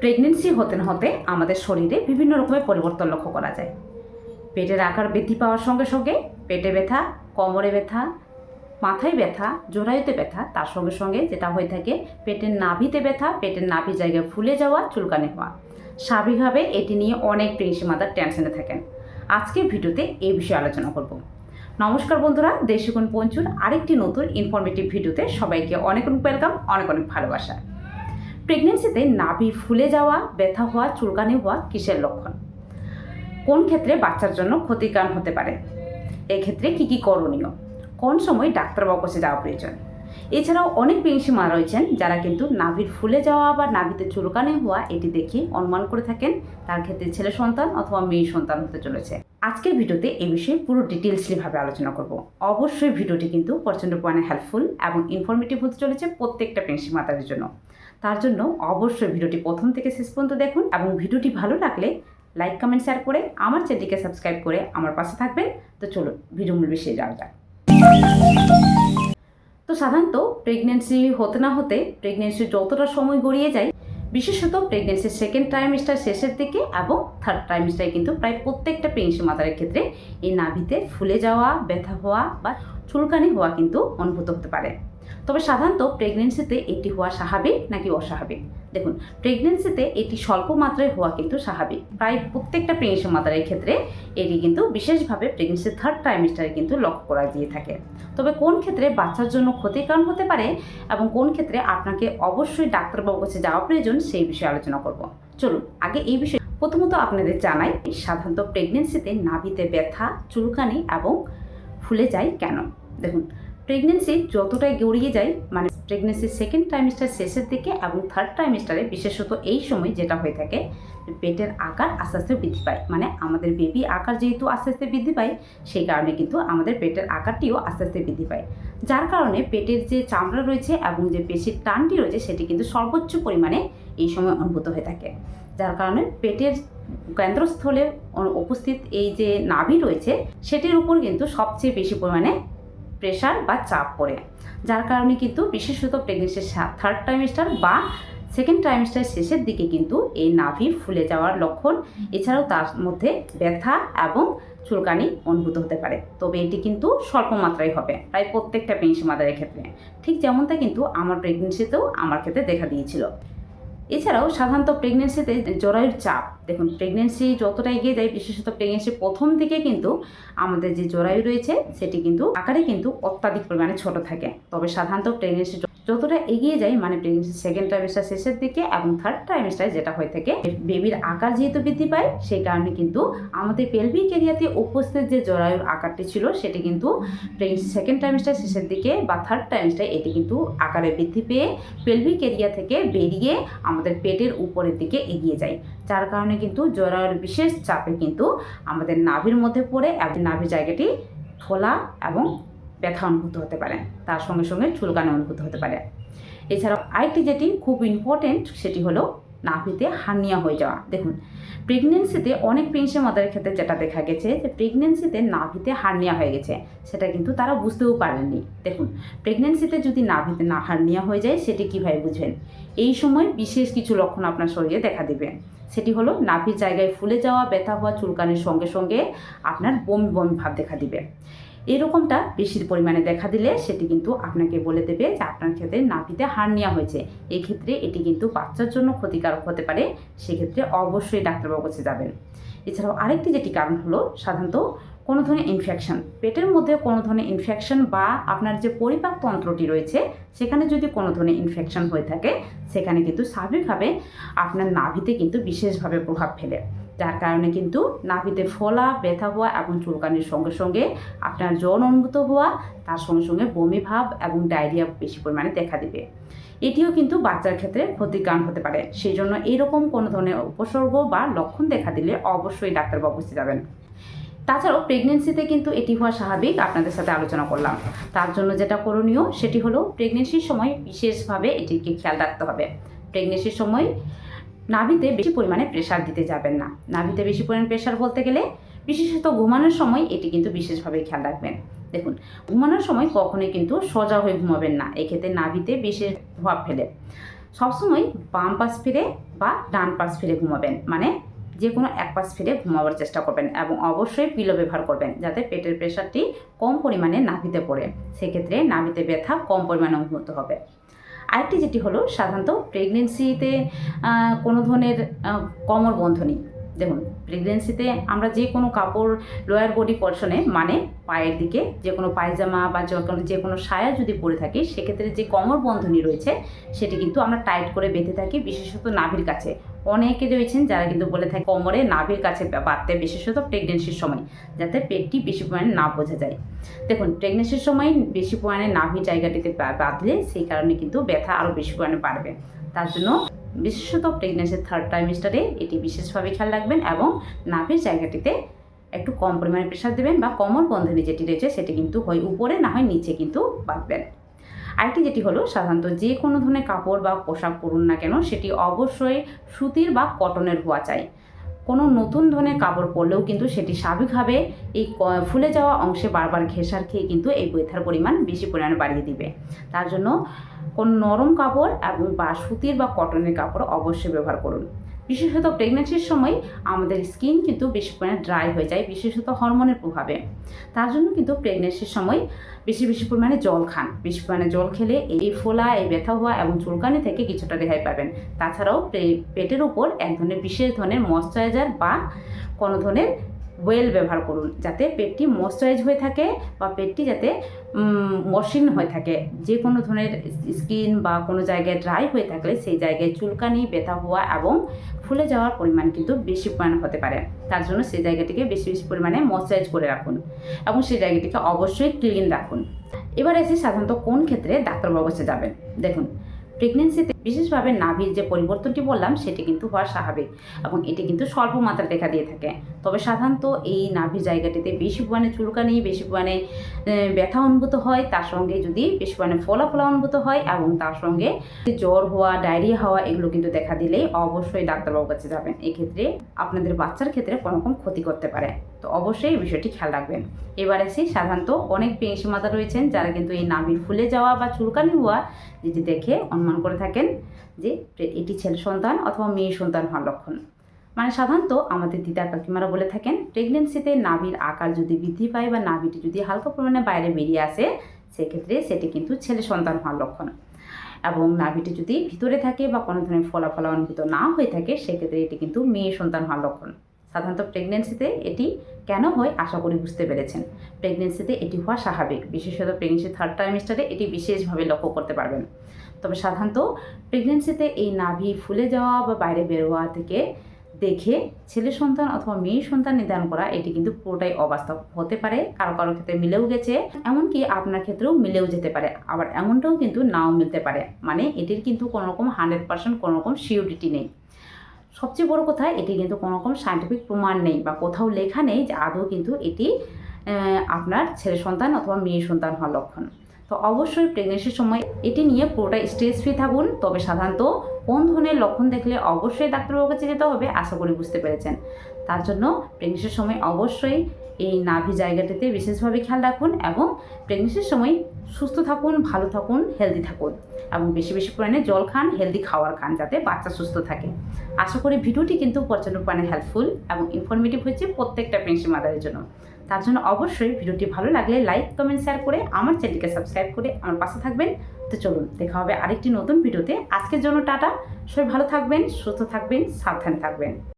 Pregnancy হতে হতে আমাদের শরীরে বিভিন্ন রকমের পরিবর্তন লক্ষ্য করা যায়। পেটের আকার বৃদ্ধি পাওয়ার সঙ্গে সঙ্গে পেটে ব্যথা, কোমরে ব্যথা, মাথায় ব্যথা জোড়ায়ুতে ব্যথা, তার সঙ্গে সঙ্গে যেটা হয়ে থাকে পেটের নাভিতে ব্যথা, পেটের নাভি জায়গায় ফুলে যাওয়া, চুলকানি হওয়া। স্বাভাবিকভাবে এটি নিয়ে অনেক প্রেগনেন্সি মাদার টেনশনে থাকেন। আজকের ভিডিওতে এই বিষয়ে আলোচনা করব। নমস্কার বন্ধুরা দেশিগুণ পঞ্চুর আরেকটি নতুন ইনফরমেটিভ ভিডিওতে সবাইকে অনেক অনেক ওয়েলকাম অনেক অনেক ভালোবাসা। প্রেগনেন্সিতে নাভি ফুলে যাওয়া, ব্যথা হওয়া, চুলকানি হওয়া কিসের লক্ষণ? কোন ক্ষেত্রে বাচ্চার জন্য ক্ষতিকারণ হতে পারে? এক্ষেত্রে কী কী করণীয়? কোন সময় ডাক্তারবাবু কাছে যাওয়া প্রয়োজন? এছাড়াও অনেক পেংসি মা রয়েছেন যারা কিন্তু নাভির ফুলে যাওয়া বা নাভিতে চুলকানি হওয়া এটি দেখে অনুমান করে থাকেন তার ক্ষেত্রে ছেলে সন্তান অথবা মেয়ে সন্তান হতে চলেছে। আজকের ভিডিওতে এই বিষয়ে পুরো ডিটেলসলিভাবে আলোচনা করব। অবশ্যই ভিডিওটি কিন্তু প্রচণ্ড পরিমাণে হেল্পফুল এবং ইনফরমেটিভ হতে চলেছে প্রত্যেকটা পেংসি মাতাদের জন্য। তার জন্য অবশ্যই ভিডিওটি প্রথম থেকে শেষ পর্যন্ত দেখুন এবং ভিডিওটি ভালো লাগলে লাইক, কমেন্ট শেয়ার করে আমার চ্যানেলটিকে সাবস্ক্রাইব করে আমার পাশে থাকবেন। তো চলুন, ভিডিও মূল বিষয়ে যাওয়া যাক। তো সাধারণত প্রেগনেন্সি হতে না হতে প্রেগনেন্সি যতটা সময় গড়িয়ে যায়, বিশেষত প্রেগনেন্সির সেকেন্ড ট্রাইমিস্টার শেষের দিকে এবং থার্ড ট্রাইমিস্টারে কিন্তু প্রায় প্রত্যেকটা প্রেগনেন্সি মাতারের ক্ষেত্রে এই নাভিতে ফুলে যাওয়া, ব্যথা হওয়া বা চুলকানি হওয়া কিন্তু অনুভূত হতে পারে। তবে সাধারণত প্রেগনেন্সিতে এটি হওয়া স্বাভাবিক নাকি অস্বাভাবিক? দেখুন প্রেগনেন্সিতে এটি স্বল্প মাত্রায় হওয়া কিন্তু স্বাভাবিক। প্রায় প্রত্যেকটা প্রেগনেন্সি মাতারের ক্ষেত্রে এটি কিন্তু বিশেষভাবে প্রেগনেন্সির থার্ড ট্রাইমিস্টারে কিন্তু লক্ষ্য করা দিয়ে থাকে। তবে কোন ক্ষেত্রে বাচ্চার জন্য ক্ষতির কারণ হতে পারে এবং কোন ক্ষেত্রে আপনাকে অবশ্যই ডাক্তারবাবুর কাছে যাওয়া প্রয়োজন সেই বিষয়ে আলোচনা করব। চলুন, আগে এই বিষয়ে প্রথমত আপনাদের জানাই, সাধারণত প্রেগনেন্সিতে নাভিতে ব্যথা, চুলকানি এবং ফুলে যায় কেন? দেখুন প্রেগনেন্সি যতটাই গড়িয়ে যায় মানে প্রেগনেন্সির সেকেন্ড ট্রাইমিস্টার শেষের দিকে এবং থার্ড ট্রাইমিস্টারে বিশেষত এই সময় যেটা হয়ে থাকে, পেটের আকার আস্তে আস্তে বৃদ্ধি পায়। মানে আমাদের বেবি আকার যেহেতু আস্তে আস্তে বৃদ্ধি পায়, সেই কারণে কিন্তু আমাদের পেটের আকারটিও আস্তে আস্তে বৃদ্ধি পায়। যার কারণে পেটের যে চামড়া রয়েছে এবং যে পেশির টানটি রয়েছে, সেটি কিন্তু সর্বোচ্চ পরিমাণে এই সময় অনুভূত হয়ে থাকে। যার কারণে পেটের কেন্দ্রস্থলে উপস্থিত এই যে নাভি রয়েছে, সেটির উপর কিন্তু সবচেয়ে বেশি পরিমাণে প্রেশার বা চাপ পড়ে। যার কারণে কিন্তু বিশেষত প্রেগনেন্সির থার্ড ট্রাইমিস্টার বা সেকেন্ড ট্রাইমিস্টার শেষের দিকে কিন্তু এই নাভি ফুলে যাওয়ার লক্ষণ। এছাড়াও তার মধ্যে ব্যথা এবং চুলকানি অনুভূত হতে পারে। তবে এটি কিন্তু স্বল্প মাত্রায় হবে প্রায় প্রত্যেকটা পেন্সি মাদারের ক্ষেত্রে। ঠিক যেমনটা কিন্তু আমার প্রেগনেন্সিতেও আমার ক্ষেত্রে দেখা দিয়েছিল। এছাড়াও সাধারণত প্রেগনেন্সিতে জরায়ুর চাপ, দেখুন প্রেগনেন্সি যতটা এগিয়ে যায়, বিশেষত প্রেগনেন্সির প্রথম দিকে কিন্তু আমাদের যে জরায়ু রয়েছে, সেটি কিন্তু আকারে কিন্তু অত্যাধিক পরিমাণে ছোট থাকে। তবে সাধারণত প্রেগনেন্সি যতটা এগিয়ে যায় মানে প্রেগনেন্সি সেকেন্ড ট্রাইমিস্টার শেষের দিকে এবং থার্ড ট্রাইমিস্টারে যেটা হয়ে থাকে বেবির আকার যেহেতু বৃদ্ধি পায়, সেই কারণে কিন্তু আমাদের পেলভিক এরিয়াতে উপস্থিত যে জরায়ুর আকারটি ছিল, সেটি কিন্তু প্রেগনেন্সি সেকেন্ড ট্রাইমিস্টার শেষের দিকে বা থার্ড ট্রাইমিস্টার এটি কিন্তু আকারে বৃদ্ধি পেয়ে পেলভিক এরিয়া থেকে বেরিয়ে আমাদের পেটের উপরের দিকে এগিয়ে যায়। যার কারণে কিন্তু জরায়ুর বিশেষ চাপে কিন্তু আমাদের নাভির মধ্যে পড়ে নাভির জায়গাটি ফোলা এবং ব্যথা অনুভূত হতে পারে, তার সঙ্গে সঙ্গে চুলকানি অনুভূত হতে পারে। এছাড়াও আরেকটি যেটি খুব ইম্পর্টেন্ট সেটি হলো নাভিতে হার্নিয়া হয়ে যাওয়া। দেখুন প্রেগনেন্সিতে অনেক প্রেগনেন্সি মাদারের ক্ষেত্রে যেটা দেখা গেছে যে প্রেগনেন্সিতে নাভিতে হার্নিয়া হয়ে গেছে, সেটা কিন্তু তারা বুঝতেও পারেননি। দেখুন প্রেগনেন্সিতে যদি নাভিতে না হার্নিয়া হয়ে যায়, সেটি কীভাবে বুঝবেন? এই সময় বিশেষ কিছু লক্ষণ আপনার শরীরে দেখা দেবে। সেটি হলো নাভির জায়গায় ফুলে যাওয়া, ব্যথা হওয়া, চুলকানির সঙ্গে সঙ্গে আপনার বমি বমি ভাব দেখা দিবে। এরকমটা বেশির পরিমাণে দেখা দিলে সেটি কিন্তু আপনাকে বলে দেবে যে আপনার ক্ষেত্রে নাভিতে নেওয়া হয়েছে। এক্ষেত্রে এটি কিন্তু বাচ্চার জন্য ক্ষতিকারক হতে পারে, সেক্ষেত্রে অবশ্যই ডাক্তারবাবুর কাছে যাবেন। এছাড়াও আরেকটি যেটি কারণ হলো, সাধারণত কোনো ধরনের ইনফেকশন পেটের মধ্যে কোনো ধরনের ইনফেকশন বা আপনার যে পরিপাক তন্ত্রটি রয়েছে, সেখানে যদি কোনো ধরনের ইনফেকশন হয়ে থাকে, সেখানে কিন্তু স্বাভাবিকভাবে আপনার নাভিতে কিন্তু বিশেষভাবে প্রভাব ফেলে। যার কারণে কিন্তু নাভিতে ফোলা, ব্যথা হওয়া এবং চুলকানির সঙ্গে সঙ্গে আপনার জ্বর অনুভূত হওয়া, তার সঙ্গে সঙ্গে বমি ভাব এবং ডায়রিয়া বেশি পরিমাণে দেখা দেবে। এটিও কিন্তু বাচ্চার ক্ষেত্রে ক্ষতির কারণ হতে পারে। সেই জন্য এরকম কোনো ধরনের উপসর্গ বা লক্ষণ দেখা দিলে অবশ্যই ডাক্তারবাবু কাছে যাবেন। তাছাড়াও প্রেগনেন্সিতে কিন্তু এটি হওয়া স্বাভাবিক, আপনাদের সাথে আলোচনা করলাম। তার জন্য যেটা করণীয়, সেটি হলো প্রেগনেন্সির সময় বিশেষভাবে এটিকে খেয়াল রাখতে হবে। প্রেগনেন্সির সময় নাভিতে বেশি পরিমাণে প্রেশার দিতে যাবেন না। নাভিতে বেশি পরিমাণে প্রেশার বলতে গেলে বিশেষত ঘুমানোর সময় এটি কিন্তু বিশেষভাবে খেয়াল রাখবেন। দেখুন, ঘুমানোর সময় কখনোই কিন্তু সোজা হয়ে ঘুমাবেন না। এক্ষেত্রে নাভিতে বিশেষ প্রভাব ফেলে। সবসময় বাম পাশ ফিরে বা ডান পাশ ফিরে ঘুমাবেন। মানে যে কোনো এক পাশ ফিরে ঘুমাবার চেষ্টা করবেন এবং অবশ্যই পিলো ব্যবহার করবেন যাতে পেটের প্রেশারটি কম পরিমাণে নাভিতে পড়ে। সেক্ষেত্রে নাভিতে ব্যথা কম পরিমাণে অনুভূত হবে। আরেকটি যেটি হলো সাধারণত প্রেগনেন্সিতে কোনো ধরনের কমর বন্ধনী। দেখুন প্রেগনেন্সিতে আমরা যে কোনো কাপড় লোয়ার বডি পর্শনে মানে পায়ের দিকে, যে কোনো পায়জামা বা যে কোনো যে কোনো সায়া যদি পরে থাকি, সেক্ষেত্রে যে কোমর বন্ধনী রয়েছে, সেটি কিন্তু আমরা টাইট করে বেঁধে থাকি, বিশেষত নাভির কাছে। অনেকে রয়েছেন যারা কিন্তু বলে থাকে কোমরে নাভির কাছে বাঁধতে বিশেষত প্রেগনেন্সির সময়, যাতে পেটটি বেশি পরিমাণে না বোঝা যায়। দেখুন প্রেগনেন্সির সময় বেশি পরিমাণে নাভি জায়গাটিতে বাঁধলে সেই কারণে কিন্তু ব্যথা আরও বেশি পরিমাণে বাড়বে। তার জন্য বিশেষত প্রেগনেন্সির থার্ড ট্রাইমিস্টারে এটি বিশেষভাবে খেয়াল রাখবেন এবং নাভির জায়গাটিতে একটু কম পরিমাণে প্রেশার দেবেন বা কোমর বন্ধনী যেটি রয়েছে সেটি কিন্তু হয় উপরে, না হয় নিচে কিন্তু বাঁধবেন। আরেকটি যেটি হলো সাধারণত যে কোনো ধরনের কাপড় বা পোশাক পরুন না কেন, সেটি অবশ্যই সুতির বা কটনের হওয়া চাই। কোনো নতুন ধরনের কাপড় পরলেও কিন্তু সেটি স্বাভাবিকভাবে এই ফুলে যাওয়া অংশে বারবার ঘেঁষার খেয়ে কিন্তু এই ব্যথার পরিমাণ বেশি পরিমাণে বাড়িয়ে দিবে। তার জন্য কোন নরম কাপড় এবং বা সুতির বা কটনের কাপড় অবশ্যই ব্যবহার করুন। বিশেষত প্রেগনেন্সির সময় আমাদের স্কিন কিন্তু বেশি পরিমাণে ড্রাই হয়ে যায়, বিশেষত হরমোনের প্রভাবে। তার জন্য কিন্তু প্রেগনেন্সির সময় বেশি বেশি পরিমাণে জল খান। বেশি পরিমাণে জল খেলে এই ফোলা, এই ব্যথা হওয়া এবং চুলকানি থেকে কিছুটা রেহাই পাবেন। তাছাড়াও পেটের উপর এক ধরনের বিশেষ ধরনের ময়শ্চারাইজার বা কোনো ধরনের ওয়েল ব্যবহার করুন, যাতে পেটটি ময়শ্চারাইজ হয়ে থাকে বা পেটটি যাতে মসৃণ হয়ে থাকে। যে কোনো ধরনের স্কিন বা কোনো জায়গায় ড্রাই হয়ে থাকলে সেই জায়গায় চুলকানি, ব্যথা হওয়া এবং ফুলে যাওয়ার পরিমাণ কিন্তু বেশি পরিমাণ হতে পারে। তার জন্য সেই জায়গাটিকে বেশি বেশি পরিমাণে ময়শ্চারাইজ করে রাখুন এবং সেই জায়গাটিকে অবশ্যই ক্লিন রাখুন। এবার এসে সাধারণত কোন ক্ষেত্রে ডাক্তারবাবুর কাছে যাবেন? দেখুন প্রেগনেন্সিতে বিশেষভাবে নাভির যে পরিবর্তনটি বললাম, সেটি কিন্তু হওয়া স্বাভাবিক এবং এটি কিন্তু স্বল্প মাত্রায় দেখা দিয়ে থাকে। তবে সাধারণত এই নাভির জায়গাটিতে বেশি পরিমাণে চুলকানি, বেশি পরিমাণে ব্যথা অনুভূত হয়, তার সঙ্গে যদি বেশি পরিমাণে ফোলা অনুভূত হয় এবং তার সঙ্গে জ্বর হওয়া, ডায়রিয়া হওয়া, এগুলো কিন্তু দেখা দিলেই অবশ্যই ডাক্তারবাবুর কাছে যাবেন। এক্ষেত্রে আপনাদের বাচ্চার ক্ষেত্রে কোনো রকম ক্ষতি করতে পারে। তো অবশ্যই এই বিষয়টি খেয়াল রাখবেন। এবার আসি, সাধারণত অনেক পেঁশি মাতা রয়েছেন যারা কিন্তু এই নাভির ফুলে যাওয়া বা চুলকানি হওয়া, যেটি দেখে অনুমান করে থাকেন। যে এটি ছেলে সন্তান অথবা মেয়ে সন্তান হওয়ার লক্ষণ। মানে সাধারণত আমাদের দিদা কাকিমারা বলে থাকেন প্রেগনেন্সিতে নাভির আকার যদি বৃদ্ধি পায় বা নাভিটি যদি হালকা পরিমাণে বাইরে বেরিয়ে আসে, সেক্ষেত্রে সেটি কিন্তু ছেলে সন্তান হওয়ার লক্ষণ। এবং নাভিটি যদি ভিতরে থাকে বা কোনো ধরনের ফলাফলা অনুভূত না হয়ে থাকে, সেক্ষেত্রে এটি কিন্তু মেয়ে সন্তান হওয়ার লক্ষণ। সাধারণত প্রেগনেন্সিতে এটি কেন হয় আশা করি বুঝতে পেরেছেন। প্রেগনেন্সিতে এটি হওয়া স্বাভাবিক, বিশেষত প্রেগনেন্সি থার্ড ট্রাইমিস্টারে এটি বিশেষভাবে লক্ষ্য করতে পারবেন। তবে সাধারণত প্রেগনেন্সিতে এই নাভি ফুলে যাওয়া বা বাইরে বেরোয়া থেকে দেখে ছেলে সন্তান অথবা মেয়ে সন্তান নির্ধারণ করা, এটি কিন্তু পুরোটাই অবাস্তব হতে পারে, কারও কারও ক্ষেত্রে মিলেও গেছে, এমনকি আপনার ক্ষেত্রেও মিলেও যেতে পারে, আবার এমনটাও কিন্তু নাও মিলতে পারে। মানে এটির কিন্তু কোনো রকম হান্ড্রেড পার্সেন্ট কোনো রকম সিউরিটি নেই। সবচেয়ে বড় কথা এটি কিন্তু কোনো রকম সায়েন্টিফিক প্রমাণ নেই বা কোথাও লেখা নেই যে আদৌ কিন্তু এটি আপনার ছেলে সন্তান অথবা মেয়ে সন্তান হওয়ার লক্ষণ। তো অবশ্যই প্রেগনেন্সির সময় এটি নিয়ে পুরোটা স্ট্রেস ফ্রি থাকুন, তবে সাধারণত কোন ধরনের লক্ষণ দেখলে অবশ্যই ডাক্তারবাবুর কাছে যেতে হবে, আশা করি বুঝতে পেরেছেন। তার জন্য প্রেগনেন্সির সময় অবশ্যই এই নাভি জায়গাটিতে বিশেষভাবে খেয়াল রাখুন এবং প্রেগনেন্সির সময় সুস্থ থাকুন, ভালো থাকুন হেলদি থাকুন এবং বেশি বেশি পরিমাণে জল খান হেলদি খাওয়ার খান যাতে বাচ্চা সুস্থ থাকে। আশা করি ভিডিওটি কিন্তু প্রচণ্ড পরিমাণে হেল্পফুল এবং ইনফরমেটিভ হয়েছে প্রত্যেকটা পেন্সি মাদারের জন্য। তার জন্য অবশ্যই ভিডিওটি ভালো লাগলে লাইক কমেন্ট শেয়ার করে আমার চ্যানেলকে সাবস্ক্রাইব করে আমার পাশে থাকবেন। তো চলুন, দেখা হবে আরেকটি নতুন ভিডিওতে। আজকের জন্য টাটা। সবাই ভালো থাকবেন, সুস্থ থাকবেন, সাবধানে থাকবেন।